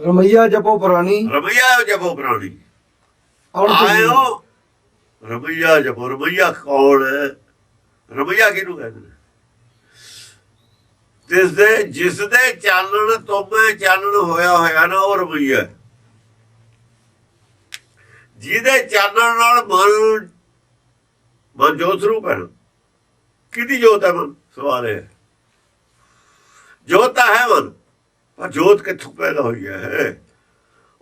ਰਮਈਆ ਜਪੋ ਪੁਰਾਣੀ। ਰਮਈਆ ਜਪੋ ਪ੍ਰਾਣੀ। ਜੀਵਨ ਆਇਓ। ਰਮਈਆ ਜਪੋ ਰਮਈਆ ਕੌਣ ਹੈ? ਰਮਈਆ ਕਿਹਨੂੰ ਕਹਿੰਦੇ ਜਿਸ ਦੇ ਜਿਸ ਦੇ ਚਾਨਣ ਤੋਮੇ ਚਾਨਣ ਹੋਇਆ ਹੋਇਆ ਨਾ ਉਹ ਰਮਈਆ। ਜਿਹਦੇ ਚਾਨਣ ਨਾਲ ਮਨ ਮਨ ਜੋਤ ਸਰੂਪ ਹੈ। ਕਿਹਦੀ ਜੋਤ ਹੈ ਮਨ? ਸਵਾਲ ਹੈ। ਜੋਤ ਤਾਂ ਹੈ ਮਨ। ਪਰ ਜੋਤ ਕਿੱਥੋਂ ਪੈਦਾ ਹੋਈ ਹੈ?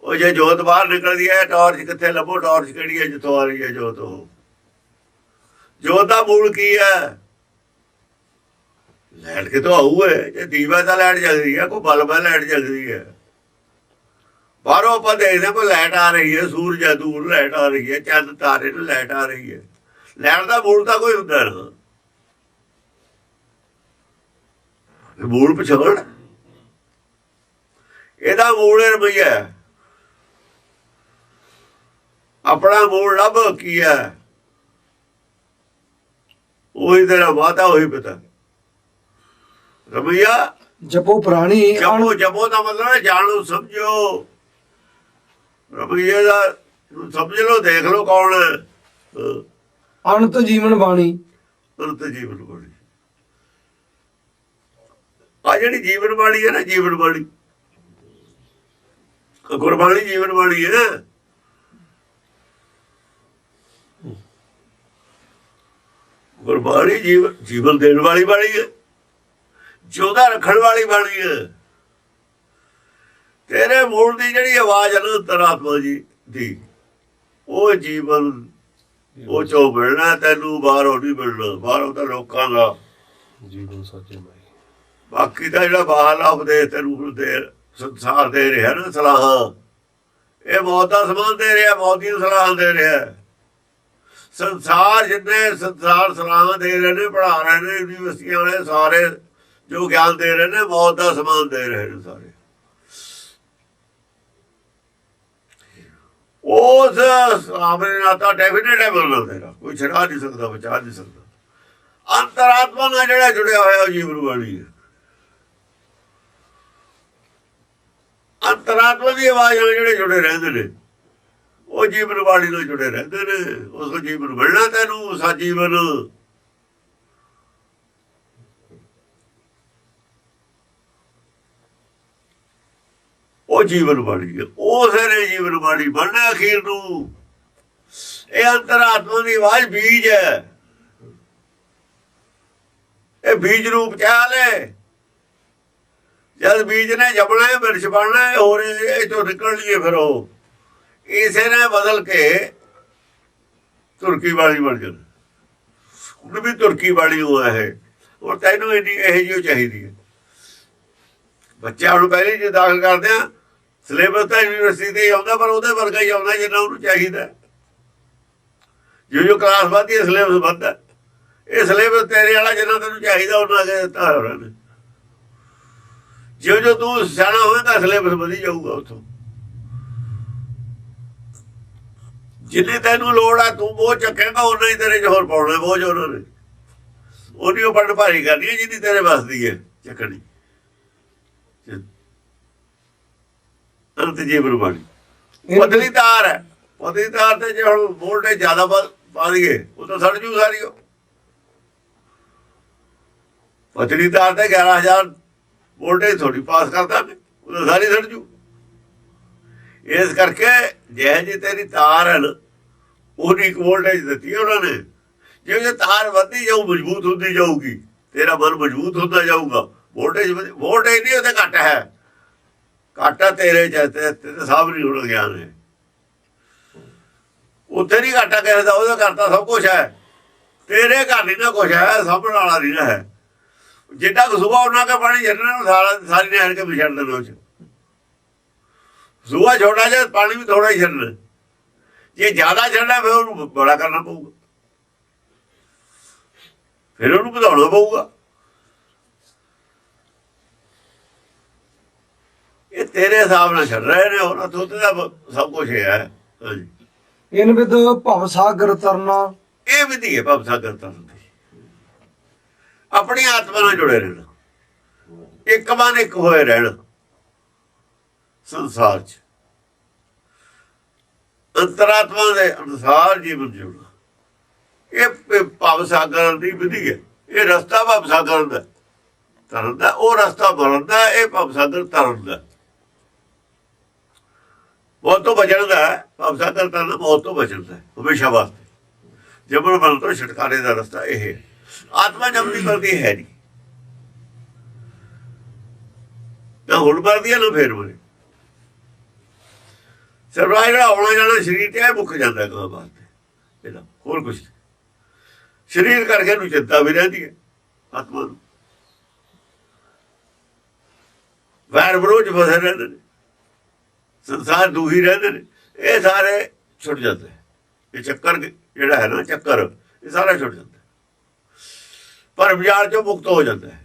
ਉਹ ਜੇ ਜੋਤ ਬਾਹਰ ਨਿਕਲਦੀ ਹੈ, ਟਾਰਚ ਕਿੱਥੇ ਲੱਭੋ? ਟਾਰਚ ਕਿਹੜੀ ਹੈ ਜਿੱਥੋਂ ਆ ਰਹੀ ਹੈ ਜੋਤ ਉਹ? ਜੋਤ ਦਾ ਮੂਲ ਕੀ ਹੈ? ਲੈਟ ਕਿਤੋਂ ਆਊ ਹੈ? ਜੇ ਦੀਵਾ ਦਾ ਲੈਟ ਜਗਦੀ ਹੈ, ਕੋਈ ਬਲਬ ਹੈ ਲੈਟ ਜਗਦੀ ਹੈ। ਬਾਹਰੋਂ ਆਪਾਂ ਦੇਖਦੇ ਹਾਂ ਕੋਈ ਲੈਟ ਆ ਰਹੀ ਹੈ, ਸੂਰਜ ਹੈ ਦੂਰ ਲੈਟ ਆ ਰਹੀ ਹੈ, ਚੰਦ, ਤਾਰੇ ਨੂੰ ਲੈਟ ਆ ਰਹੀ ਹੈ। ਲੈਟ ਦਾ ਮੂਲ ਤਾਂ ਕੋਈ ਹੁੰਦਾ ਨਾ। ਮੂਲ ਪਛਾਣ। ਇਹਦਾ ਮੂਲ ਰੁਪਈਆ ਆਪਣਾ ਮੂਲ ਲੱਭ ਕੀ ਹੈ। ਉਹੀ ਤੇਰਾ ਵਾਦਾ ਉਹੀ ਪਤਾ। ਰਮਈਆ ਜਪੋ ਪੁਰਾਣੀ ਜਪੋ ਜਪੋ ਦਾ ਮਤਲਬ ਜਾਣੋ ਸਮਝੋ। ਰਮਈਏ ਦਾ ਸਮਝ ਲਓ ਦੇਖ ਲਓ ਕੌਣ ਅਣਤ ਜੀਵਨ ਬਾਣੀ। ਅਨੰਤ ਜੀਵਨ ਬਾਣੀ। ਆ ਜਿਹੜੀ ਜੀਵਨ ਬਾਣੀ ਹੈ ਨਾ ਜੀਵਨ ਬਾਣੀ। ਗੁਰਬਾਣੀ ਜੀਵਨ ਬਾਣੀ ਹੈ ਗੁਰਬਾਣੀ ਜੀਵਨ ਜੀਵਨ ਦੇਣ ਵਾਲੀ ਬਾਣੀ ਹੈ ਜਿਉਂਦਾ ਰੱਖਣ ਵਾਲੀ ਬਾਣੀ ਹੈ। ਤੇਰੇ ਮੂਲ ਦੀ ਜਿਹੜੀ ਆਵਾਜ਼ ਹੈ ਨਾ ਅੰਤਰਾਤਮਾ ਜੀ ਦੀ ਉਹ ਜੀਵਨ ਉਹ ਚੋਂ ਮਿਲਣਾ ਤੈਨੂੰ ਬਾਹਰੋਂ ਨਹੀਂ ਮਿਲਣਾ ਬਾਹਰੋਂ ਤਾਂ ਲੋਕਾਂ ਦਾ। ਜੀਵਨ ਸਾਚੇ ਮਾਈ ਬਾਕੀ ਦਾ ਜਿਹੜਾ ਬਾਹਰਲਾ ਉਪਦੇਸ਼ ਤੈਨੂੰ ਦੇ ਸੰਸਾਰ ਦੇ ਰਿਹਾ ਨਾ ਸਲਾਹਾਂ। ਇਹ ਮੌਤ ਦਾ ਸਮਾਨ ਦੇ ਰਿਹਾ, ਮੌਤ ਦੀਆਂ ਸਲਾਹਾਂ ਦੇ ਰਿਹਾ। ਸੰਸਾਰ ਜਿੰਨੇ ਸੰਸਾਰ ਸਲਾਹਾਂ ਦੇ ਰਹੇ ਨੇ, ਪੜ੍ਹਾ ਰਹੇ ਨੇ ਯੂਨੀਵਰਸਿਟੀ ਵਾਲੇ ਸਾਰੇ ਜੋ ਗਿਆਨ ਦੇ ਰਹੇ ਨੇ, ਮੌਤ ਦਾ ਸਮਾਨ ਦੇ ਰਹੇ ਨੇ ਸਾਰੇ। ਉਸ ਸਾਹਮਣੇ ਤਾਂ ਡੈਫੀਨਿਟ ਹੈ ਬੋਲਣਾ ਤੇਰਾ। ਕੋਈ ਛੜਾ ਨਹੀਂ ਸਕਦਾ, ਬਚਾ ਨਹੀਂ ਸਕਦਾ। ਅੰਤਰਾਤਮਾ ਨਾਲ ਜਿਹੜਾ ਜੁੜਿਆ ਹੋਇਆ ਉਹ ਜੀਵਨ ਵਾਲੀ ਹੈ। ਅੰਤਰਾਤਮਾ ਦੀ ਆਵਾਜ਼ ਨਾਲ ਜਿਹੜੇ ਜੁੜੇ ਰਹਿੰਦੇ ਨੇ, ਉਹ ਜੀਵਨ ਵਾਲੀ ਨਾਲ ਜੁੜੇ ਰਹਿੰਦੇ ਨੇ, ਉਸ ਨੂੰ ਜੀਵਨ ਮਿਲਣਾ ਤੈਨੂੰ, ਸਾ ਜੀਵਨ। ਉਹ ਜੀਵਨ ਵਾਲੀ ਹੈ, ਉਸ ਨੇ ਜੀਵਨ ਬਾਣੀ ਬਣਨਾ ਅਖੀਰ ਨੂੰ। ਇਹ ਅੰਤਰਾਤਮਾ ਦੀ ਆਵਾਜ਼ ਬੀਜ ਹੈ। ਇਹ ਬੀਜ ਰੂਪ ਚ ਆ ਲੈ ਬੀਜ ਨੇ ਜਪਣਾ ਹੈ ਬਿਰਛ ਬਣਨਾ ਹੈ, ਹੋਰ ਇਹ ਨਿਕਲ ਲਈਏ ਫਿਰ ਉਹ। ਇਸੇ ਨੇ ਬਦਲ ਕੇ ਤੁਰਕੀ ਵਾਲੀ ਬਣ ਜਾਣਾ ਹੁਣ ਵੀ ਤੁਰਕੀ ਵਾਲੀ ਹੋਇਆ ਹੈ ਔਰ ਤੈਨੂੰ ਇਹਦੀ ਇਹ ਜਿਹੀ ਚਾਹੀਦੀ ਹੈ। ਬੱਚਿਆਂ ਨੂੰ ਪਹਿਲੇ ਜੇ ਦਾਖਲ ਕਰਦੇ ਆ, ਸਿਲੇਬਸ ਤਾਂ ਯੂਨੀਵਰਸਿਟੀ ਤੇ ਹੀ ਆਉਂਦਾ, ਪਰ ਉਹਦੇ ਵਰਗਾ ਹੀ ਆਉਂਦਾ ਜਿੰਨਾ ਉਹਨੂੰ ਚਾਹੀਦਾ। ਹੈ। ਜੋ ਜੋ ਕਲਾਸ ਵਧਦੀ ਹੈ, ਸਿਲੇਬਸ ਵੱਧਦਾ। ਇਹ ਸਿਲੇਬਸ ਤੇਰੇ ਵਾਲਾ ਜਿੰਨਾ ਤੈਨੂੰ ਚਾਹੀਦਾ, ਉਹਨਾਂ ਅਗੇ ਦਿੱਤਾ ਹੋਰਾਂ ਨੇ ਜਿਉਂ ਜੋ ਤੂੰ ਸਿਆਣਾ ਹੋਵੇਂਗਾ ਸਿਲੇਬਸ ਵਧੀ ਜਾਊਗਾ ਉਥੋਂ। ਜਿੰਨੇ ਤੈਨੂੰ ਲੋੜ ਆ ਤੂੰ ਬੋਝ ਚੱਕੇਗਾ ਉਹਨਾਂ ਹੀ ਤੇਰੇ 'ਚ ਹੋਰ ਪਾਉਣਾ ਬੋਝ ਉਹਨਾਂ ਨੇ। ਉਹਦੀ ਉਹ ਪੜ੍ਹ ਭਾਰੀ ਕਰਨੀ ਹੈ ਜਿੰਨੀ ਤੇਰੇ ਵੱਸਦੀ ਹੈ ਚੱਕਣੀ। ਅੰਤ ਜੀਵਨ ਬਾਣੀ ਪਤਲੀ ਤਾਰ ਹੈ। ਪਤਲੀ ਤਾਰ ਤੇ ਜੇ ਹੁਣ ਵੋਲਟੇਜ ਜ਼ਿਆਦਾ ਪਾ ਦਈਏ ਉਹ ਤਾਂ ਸੜ ਜੂ ਸਾਰੀ ਉਹ। ਪਤਲੀ ਤਾਰ ਤੇ 11000 ਵੋਲਟੇਜ ਥੋੜੀ ਪਾਸ ਕਰਦਾ ਉਹ ਸਾਰੀ ਸੜ ਜੂ। ਇਸ ਕਰਕੇ ਜੇ ਜੀ ਤੇਰੀ ਤਾਰ ਹੈ ਨਾ, ਉਹਦੀ ਵੋਲਟੇਜ ਦਿੱਤੀ ਉਹਨਾਂ ਨੇ। ਜਿਵੇਂ ਤਾਰ ਵੱਧਦੀ ਜਾਊ, ਮਜ਼ਬੂਤ ਹੁੰਦੀ ਜਾਊਗੀ, ਤੇਰਾ ਮਨ ਮਜ਼ਬੂਤ ਹੁੰਦਾ ਜਾਊਗਾ। ਵੋਲਟੇਜ ਵੋਲਟੇਜ ਨਹੀਂ ਉਹਦੇ ਘੱਟ ਹੈ। ਘਾਟਾ ਤੇਰੇ ਜੈਤੇ ਤੇ ਸਭ ਨਹੀਂ ਹੋਣਾ ਗਿਆਨ ਹੈ। ਉੱਥੇ ਨਹੀਂ ਘਾਟਾ ਕਿਸੇ ਦਾ, ਉਹਦਾ ਕਰਤਾ ਸਭ ਕੁਝ ਹੈ। ਤੇਰੇ ਘਰ ਨਹੀਂ ਨਾ ਕੁਝ ਹੈ ਸਾਹਮਣ ਵਾਲਾ ਨਹੀਂ ਨਾ ਹੈ। ਜਿੱਡਾ ਕੁ ਸੁਬਾ ਉਹਨਾਂ ਕੇ ਪਾਣੀ ਛੱਡਣਾ ਨੂੰ ਸਾਰਾ ਸਾਰੀ ਨਹਿਰ ਕੇ ਵਿਛੜ ਦੇਣਾ ਉਹ ਚ। ਸੁਬਾ ਛੋਟਾ ਜਿਹਾ ਪਾਣੀ ਵੀ ਥੋੜਾ ਹੀ ਛੱਡਣਾ। ਜੇ ਜ਼ਿਆਦਾ ਛੱਡਣਾ ਫਿਰ ਉਹਨੂੰ ਬੜਾ ਕਰਨਾ ਪਊਗਾ। ਫਿਰ ਉਹਨੂੰ ਵਧਾਉਣਾ ਪਊਗਾ। ਇਹ ਤੇਰੇ ਹਿਸਾਬ ਨਾਲ ਛੱਡ ਰਹੇ ਨੇ ਉਹਨਾਂ ਤੋਂ ਤਾਂ ਸਭ ਕੁਝ ਹੈ। ਹਾਂਜੀ। ਇਨ ਵਿਦ ਭਵ ਸਾਗਰ ਤਰਨਾ। ਇਹ ਵਿਧੀ ਹੈ ਭਵ ਸਾਗਰ ਤਰਨ ਦੀ। ਆਪਣੀ ਆਤਮਾ ਨਾਲ ਜੁੜੇ ਰਹਿਣਾ। ਇੱਕ ਮਨ ਇੱਕ ਹੋਏ ਰਹਿਣਾ। ਸੰਸਾਰ 'ਚ। ਅੰਤਰਾਤਮਾ ਦੇ ਅਨੁਸਾਰ ਜੀਵਨ ਜਿਉਣਾ। ਇਹ ਪ- ਭਵ ਸਾਗਰ ਦੀ ਵਿਧੀ ਹੈ। ਇਹ ਰਸਤਾ ਭਵ ਸਾਗਰ ਦਾ। ਤਰਨ ਦਾ ਉਹ ਰਸਤਾ ਬਣਨ ਦਾ ਇਹ ਭਵ ਸਾਗਰ ਤਰਨ ਦਾ। ਮੌਤ ਤੋਂ ਬਚਣ ਦਾ ਹੈ, ਭਵ ਸਾਗਰ ਤਰਨ ਮੌਤ ਤੋਂ ਬਚਣ ਦਾ ਹਮੇਸ਼ਾ ਵਾਸਤੇ। ਜਬਰ ਬਲ ਤੋਂ ਛੁਟਕਾਰੇ ਦਾ ਰਸਤਾ ਇਹ ਹੈ। ਆਤਮਾ ਜਮਦੀ ਕਰਦੀ ਹੈ ਨਹੀਂ। ਨਾ ਹੁਣ ਮਰਦੀ ਹੈ ਨਾ ਫੇਰ ਮਰੇ ਸਰਵਾਇ ਜਿਹੜਾ ਆਉਣਾ ਜਾਣਾ ਸਰੀਰ ਤੇ ਇਹ ਮੁੱਕ ਜਾਂਦਾ ਕਹਾਂ ਵਾਸਤੇ ਇਹਦਾ ਹੋਰ ਕੁਝ ਸਰੀਰ ਕਰਕੇ ਨੂੰ ਚਿੰਤਾ ਵੀ ਰਹਿੰਦੀ ਹੈ ਆਤਮਾ ਨੂੰ। ਵੈਰ ਵਿਰੋਧ 'ਚ ਫਸੇ ਰਹਿੰਦੇ ਨੇ। ਸੰਸਾਰ ਦੂਹੀ ਰਹਿੰਦੇ ਨੇ। ਇਹ ਸਾਰੇ ਛੁੱਟ ਜਾਂਦੇ। ਇਹ ਚੱਕਰ ਜਿਹੜਾ ਹੈ ਨਾ, ਚੱਕਰ, ਇਹ ਸਾਰਾ ਛੁੱਟ ਜਾਂਦਾ। ਪਰ ਵਿਚਾਰ ਚੋਂ ਮੁਕਤ ਹੋ ਜਾਂਦਾ ਹੈ।